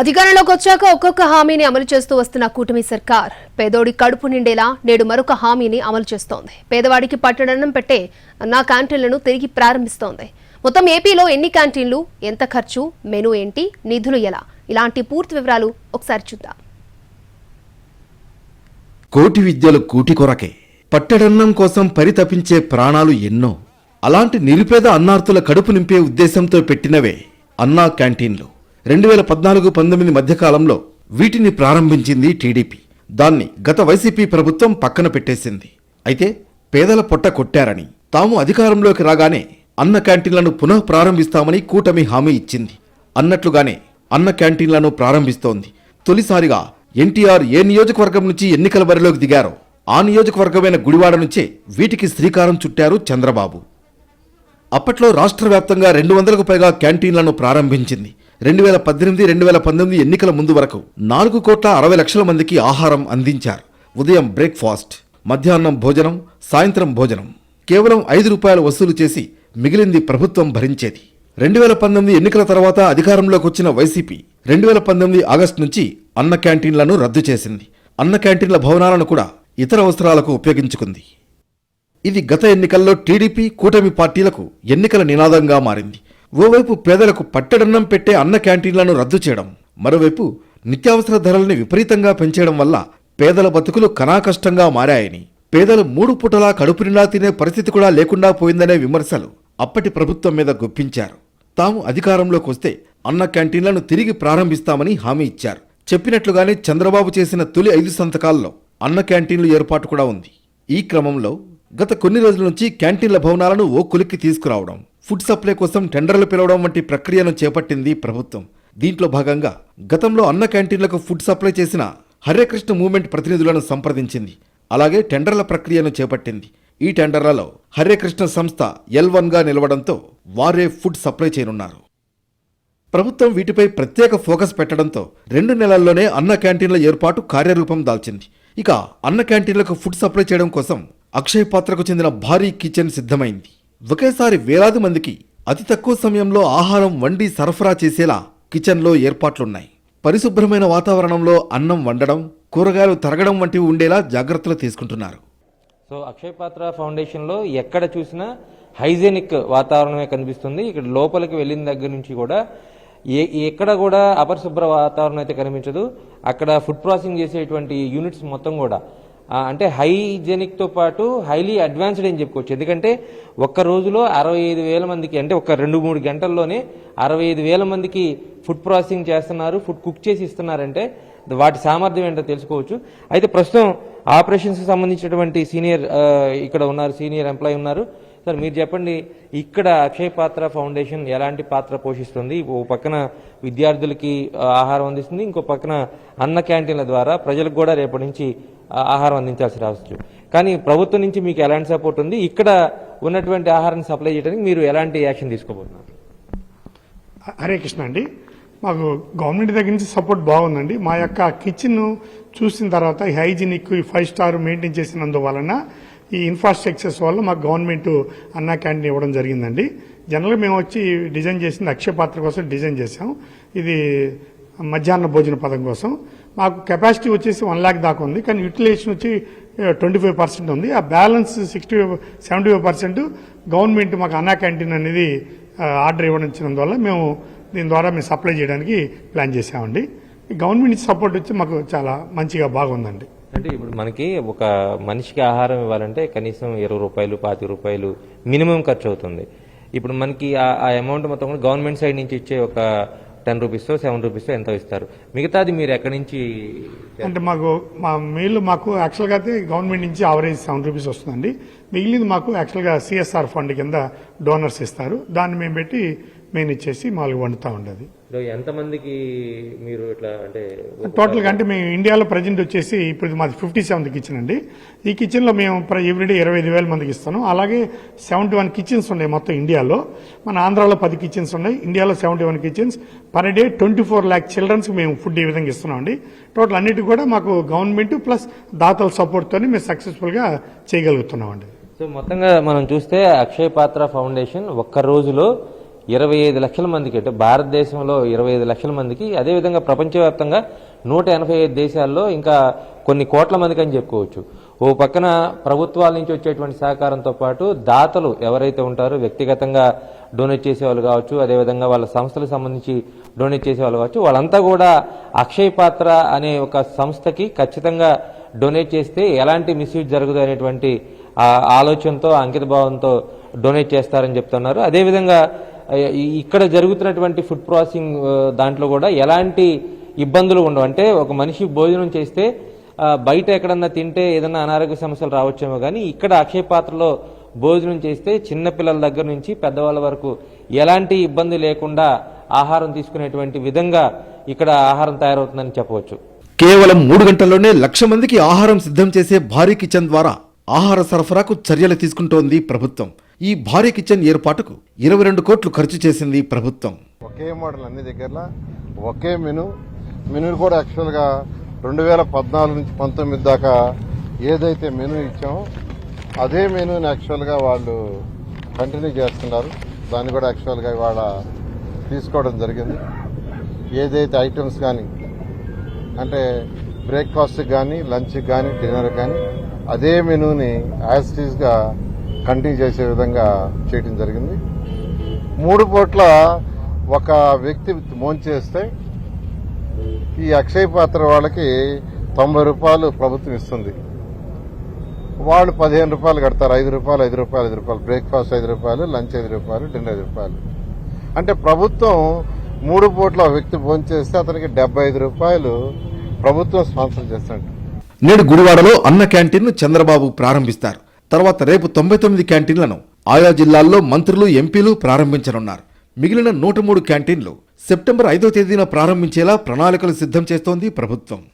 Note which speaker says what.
Speaker 1: అధికారంలోకి వచ్చాక ఒక్కొక్క హామీని అమలు చేస్తూ వస్తున్న కూటమి సర్కార్ పేదోడి కడుపు నిండేలా నేడు మరొక హామీని అమలు చేస్తోంది. పేదవాడికి పట్టణం పెట్టే నా క్యాంటీన్లను తిరిగి ప్రారంభిస్తోంది. మొత్తం ఏపీలో ఎన్ని క్యాంటీన్లు ఎంత ఖర్చు మెను ఏంటి నిధులు ఎలా? ఇలాంటి పూర్తి వివరాలు ఒకసారి చూద్దాం.
Speaker 2: కోటి విద్యలు కూటి కొరకే. పట్టెడన్నం కోసం పరితపించే ప్రాణాలు ఎన్నో. అలాంటి నిరుపేద అన్నార్థుల కడుపు నింపే ఉద్దేశంతో పెట్టినవే అన్నా క్యాంటీన్లు. రెండు వేల పద్నాలుగు పంతొమ్మిది మధ్యకాలంలో వీటిని ప్రారంభించింది టీడీపీ. దాన్ని గత వైసీపీ ప్రభుత్వం పక్కన పెట్టేసింది. అయితే పేదల పొట్ట కొట్టారని తాము అధికారంలోకి రాగానే అన్న క్యాంటీన్లను పునః ప్రారంభిస్తామని కూటమి హామీ ఇచ్చింది. అన్నట్లుగానే అన్న క్యాంటీన్లను ప్రారంభిస్తోంది. తొలిసారిగా ఎన్టీఆర్ ఏ నియోజకవర్గం నుంచి ఎన్నికల బరిలోకి దిగారో ఆ నియోజకవర్గమైన గుడివాడ నుంచే వీటికి శ్రీకారం చుట్టారు చంద్రబాబు. అప్పట్లో రాష్ట్ర వ్యాప్తంగా రెండు వందలకు పైగా క్యాంటీన్లను ప్రారంభించింది. రెండు వేల పద్దెనిమిది రెండు వేల పంతొమ్మిది ఎన్నికల ముందు వరకు నాలుగు కోట్ల అరవై లక్షల మందికి ఆహారం అందించారు. ఉదయం బ్రేక్ఫాస్ట్ మధ్యాహ్నం భోజనం సాయంత్రం భోజనం. కేవలం ఐదు రూపాయలు వసూలు చేసి మిగిలింది ప్రభుత్వం భరించేది. రెండు వేల పంతొమ్మిది ఎన్నికల తర్వాత అధికారంలోకి వచ్చిన వైసీపీ రెండు వేల పంతొమ్మిది ఆగస్టు నుంచి అన్న క్యాంటీన్లను రద్దు చేసింది. అన్న క్యాంటీన్ల భవనాలను కూడా ఇతర అవసరాలకు ఉపయోగించుకుంది. ఇది గత ఎన్నికల్లో టీడీపీ కూటమి పార్టీలకు ఎన్నికల నినాదంగా మారింది. ఓవైపు పేదలకు పట్టెడన్నం పెట్టే అన్న క్యాంటీన్లను రద్దు చేయడం మరోవైపు నిత్యావసర ధరల్ని విపరీతంగా పెంచేయడం వల్ల పేదల బతుకులు కనాకష్టంగా మారాయని పేదలు మూడు పూటలా కడుపు నిండా తినే పరిస్థితి కూడా లేకుండా పోయిందనే విమర్శలు అప్పటి ప్రభుత్వం మీద గుప్పించారు. తాము అధికారంలోకి వస్తే అన్న క్యాంటీన్లను తిరిగి ప్రారంభిస్తామని హామీ ఇచ్చారు. చెప్పినట్లుగానే చంద్రబాబు చేసిన తొలి ఐదు సంతకాల్లో అన్న క్యాంటీన్లు ఏర్పాటు కూడా ఉంది. ఈ క్రమంలో గత కొన్ని రోజుల నుంచి క్యాంటీన్ల భవనాలను ఓ కొలిక్కి తీసుకురావడం ఫుడ్ సప్లై కోసం టెండర్లు పిలవడం వంటి ప్రక్రియను చేపట్టింది ప్రభుత్వం. దీంట్లో భాగంగా గతంలో అన్న క్యాంటీన్లకు ఫుడ్ సప్లై చేసిన హరేకృష్ణ మూవ్మెంట్ ప్రతినిధులను సంప్రదించింది. అలాగే టెండర్ల ప్రక్రియను చేపట్టింది. ఈ టెండర్లలో హరేకృష్ణ సంస్థ ఎల్ వన్గా నిలవడంతో వారే ఫుడ్ సప్లై చేయనున్నారు. ప్రభుత్వం వీటిపై ప్రత్యేక ఫోకస్ పెట్టడంతో రెండు నెలల్లోనే అన్న క్యాంటీన్ల ఏర్పాటు కార్యరూపం దాల్చింది. ఇక అన్న క్యాంటీన్లకు ఫుడ్ సప్లై చేయడం కోసం అక్షయ్ పాత్రకు చెందిన భారీ కిచెన్ సిద్ధమైంది. ఒకేసారి వేలాది మందికి అతి తక్కువ సమయంలో ఆహారం వండి సరఫరా చేసేలా కిచెన్లో ఏర్పాట్లున్నాయి. పరిశుభ్రమైన వాతావరణంలో అన్నం వండడం కూరగాయలు తరగడం వంటివి ఉండేలా జాగ్రత్తలు తీసుకుంటున్నారు.
Speaker 3: సో అక్షయ్ పాత్ర ఫౌండేషన్లో ఎక్కడ చూసినా హైజెనిక్ వాతావరణమే కనిపిస్తుంది. ఇక్కడ లోపలికి వెళ్ళిన దగ్గర నుంచి కూడా ఏ ఎక్కడ కూడా అపరిశుభ్ర వాతావరణం అయితే కనిపించదు. అక్కడ ఫుడ్ ప్రాసెసింగ్ చేసేటువంటి యూనిట్స్ మొత్తం కూడా అంటే హైజెనిక్తో పాటు హైలీ అడ్వాన్స్డ్ అని చెప్పుకోవచ్చు. ఎందుకంటే ఒక్క రోజులో అరవై ఐదు వేల మందికి అంటే ఒక రెండు మూడు గంటల్లోనే అరవై ఐదు వేల మందికి ఫుడ్ ప్రాసెసింగ్ చేస్తున్నారు ఫుడ్ కుక్ చేసి ఇస్తున్నారంటే వాటి సామర్థ్యం ఏంటో తెలుసుకోవచ్చు. అయితే ప్రస్తుతం ఆపరేషన్స్కి సంబంధించినటువంటి సీనియర్ ఇక్కడ ఉన్నారు సీనియర్ ఎంప్లాయీ ఉన్నారు. సార్ మీరు చెప్పండి ఇక్కడ అక్షయ పాత్ర ఫౌండేషన్ ఎలాంటి పాత్ర పోషిస్తుంది? ఓ పక్కన విద్యార్థులకి ఆహారం అందిస్తుంది ఇంకో పక్కన అన్న క్యాంటీన్ల ద్వారా ప్రజలకు కూడా రేపటి నుంచి ఆహారం అందించాల్సి రావచ్చు కానీ ప్రభుత్వం నుంచి మీకు ఎలాంటి సపోర్ట్ ఉంది? ఇక్కడ ఉన్నటువంటి ఆహారాన్ని సప్లై చేయడానికి మీరు ఎలాంటి యాక్షన్ తీసుకోబోతున్నారు?
Speaker 4: హరే కృష్ణ అండి. మాకు గవర్నమెంట్ దగ్గర నుంచి సపోర్ట్ బాగుందండి. మా యొక్క కిచెన్ చూసిన తర్వాత హైజీనిక్ ఫైవ్ స్టార్ మెయింటైన్ చేసినందువలన ఈ ఇన్ఫ్రాస్ట్రక్చర్స్ వల్ల మాకు గవర్నమెంట్ అన్నా క్యాంటీన్ ఇవ్వడం జరిగిందండి. జనరల్గా మేము వచ్చి డిజైన్ చేసింది అక్షయ పాత్ర కోసం డిజైన్ చేసాం ఇది మధ్యాహ్న భోజన పథకం కోసం. మాకు కెపాసిటీ వచ్చేసి వన్ ల్యాక్ దాకా ఉంది కానీ యూటిలైజేషన్ వచ్చి ట్వంటీ ఫైవ్ పర్సెంట్ ఉంది. ఆ balance sixty seventy five percent government మాకు అన్నా క్యాంటీన్ అనేది ఆర్డర్ ఇవ్వడం మేము దీని ద్వారా మేము సప్లై చేయడానికి ప్లాన్ చేసామండి గవర్నమెంట్ సపోర్ట్ వచ్చి మాకు చాలా మంచిగా బాగుందండి.
Speaker 3: అంటే ఇప్పుడు మనకి ఒక మనిషికి ఆహారం ఇవ్వాలంటే కనీసం ఇరవై రూపాయలు పాతి రూపాయలు మినిమం ఖర్చు అవుతుంది. ఇప్పుడు మనకి ఆ- ఆ అమౌంట్ మొత్తం కూడా గవర్నమెంట్ సైడ్ నుంచి ఇచ్చే ఒక టెన్ రూపీస్ సెవెన్ రూపీస్ ఎంతో ఇస్తారు. మిగతాది మీరు ఎక్కడి నుంచి
Speaker 4: అంటే మాకు మా మెయిల్ మాకు యాక్చువల్గా అయితే గవర్నమెంట్ నుంచి ఆవరేజ్ సెవెన్ రూపీస్ వస్తుందండి. మిగిలింది మాకు యాక్చువల్గా సిఎస్ఆర్ ఫండ్ కింద డోనర్స్ ఇస్తారు. దాన్ని మేము పెట్టి మెయిన్ ఇచ్చేసి మాకు వండుతూ ఉండదు.
Speaker 3: ఎంతమందికి మీరు ఇట్లా అంటే
Speaker 4: టోటల్గా అంటే మేము ఇండియాలో ప్రజెంట్ వచ్చేసి ఇప్పుడు మాది ఫిఫ్టీ సెవెంత్ కిచెన్ అండి. ఈ కిచెన్లో మేము ఎవ్రీడే ఇరవై ఐదు వేల మందికి ఇస్తాను. అలాగే సెవెంటీ వన్ కిచెన్స్ ఉన్నాయి మొత్తం ఇండియాలో. మన ఆంధ్రాలో పది కిచెన్స్ ఉన్నాయి. ఇండియాలో seventy one kitchens per day twenty four lakh చిల్డ్రన్స్కి మేము ఫుడ్ ఈ విధంగా ఇస్తున్నాం అండి. టోటల్ అన్నిటి కూడా మాకు గవర్నమెంట్ ప్లస్ దాతల సపోర్ట్తో మేము సక్సెస్ఫుల్గా చేయగలుగుతున్నాం అండి.
Speaker 3: సో మొత్తంగా మనం చూస్తే అక్షయ్ పాత్ర ఫౌండేషన్ ఒక్క రోజులో ఇరవై ఐదు లక్షల మందికి అంటే భారతదేశంలో ఇరవై ఐదు లక్షల మందికి అదేవిధంగా ప్రపంచవ్యాప్తంగా నూట ఎనభై ఐదు దేశాల్లో ఇంకా కొన్ని కోట్ల మందికి అని చెప్పుకోవచ్చు. ఓ పక్కన ప్రభుత్వాల నుంచి వచ్చేటువంటి సహకారంతో పాటు దాతలు ఎవరైతే ఉంటారో వ్యక్తిగతంగా డొనేట్ చేసేవాళ్ళు కావచ్చు అదేవిధంగా వాళ్ళ సంస్థలకు సంబంధించి డొనేట్ చేసేవాళ్ళు కావచ్చు వాళ్ళంతా కూడా అక్షయ పాత్ర అనే ఒక సంస్థకి ఖచ్చితంగా డొనేట్ చేస్తే ఎలాంటి మిస్యూజ్ జరగదు అనేటువంటి ఆలోచనతో అంకిత భావంతో డొనేట్ చేస్తారని చెప్తున్నారు. అదేవిధంగా ఇక్కడ జరుగుతున్నటువంటి ఫుడ్ ప్రాసెసింగ్ దాంట్లో కూడా ఎలాంటి ఇబ్బందులు ఉండవు. అంటే ఒక మనిషి భోజనం చేస్తే బయట ఎక్కడన్నా తింటే ఏదైనా అనారోగ్య సమస్యలు రావచ్చేమో కానీ ఇక్కడ అక్షయ పాత్రలో భోజనం చేస్తే చిన్నపిల్లల దగ్గర నుంచి పెద్దవాళ్ళ వరకు ఎలాంటి ఇబ్బంది లేకుండా ఆహారం తీసుకునేటువంటి విధంగా ఇక్కడ ఆహారం తయారవుతుందని చెప్పవచ్చు.
Speaker 2: కేవలం మూడు గంటల్లోనే లక్ష మందికి ఆహారం సిద్ధం చేసే భారీ కిచెన్ ద్వారా ఆహార సరఫరాకు చర్యలు తీసుకుంటోంది ప్రభుత్వం. ఈ భారీ కిచెన్ ఏర్పాటుకు ఇరవై రెండు కోట్లు ఖర్చు చేసింది ప్రభుత్వం.
Speaker 5: ఒకే మోడల్ అన్ని దగ్గరలో ఒకే మెను. మెను కూడా యాక్చువల్గా రెండు వేల పద్నాలుగు నుంచి పంతొమ్మిది దాకా ఏదైతే మెను ఇచ్చామో అదే మెనూని యాక్చువల్గా వాళ్ళు కంటిన్యూ చేస్తున్నారు. దాన్ని కూడా యాక్చువల్గా ఇవాళ తీసుకోవడం జరిగింది. ఏదైతే ఐటమ్స్ కానీ అంటే బ్రేక్ఫాస్ట్కి కానీ లంచ్కి కానీ డిన్నర్కి కానీ అదే మెనూని యాజ్ టీజ్గా కంటిన్యూ చేసే విధంగా చేయడం జరిగింది. మూడు పూట్ల ఒక వ్యక్తి మోంచేస్తే ఈ అక్షయ పాత్ర వాళ్ళకి తొంభై రూపాయలు ప్రభుత్వం ఇస్తుంది. వాళ్ళు పదిహేను రూపాయలు కడతారు. ఐదు రూపాయలు ఐదు రూపాయలు ఐదు రూపాయలు. బ్రేక్ఫాస్ట్ ఐదు రూపాయలు లంచ్ ఐదు రూపాయలు డిన్నర్ ఐదు రూపాయలు. అంటే ప్రభుత్వం మూడు పూట్ల వ్యక్తి భోంచేస్తే అతనికి డెబ్బై ఐదు రూపాయలు ప్రభుత్వం స్పాన్సర్ చేస్తాడు
Speaker 2: నేడు గుడివాడలో అన్న క్యాంటీన్ను చంద్రబాబు ప్రారంభిస్తారు. తర్వాత రేపు తొంభై తొమ్మిది క్యాంటీన్లను ఆయా జిల్లాల్లో మంత్రులు ఎంపీలు ప్రారంభించనున్నారు. మిగిలిన నూట మూడు క్యాంటీన్లు సెప్టెంబర్ ఐదో తేదీన ప్రారంభించేలా ప్రణాళికలు సిద్ధం చేస్తోంది ప్రభుత్వం.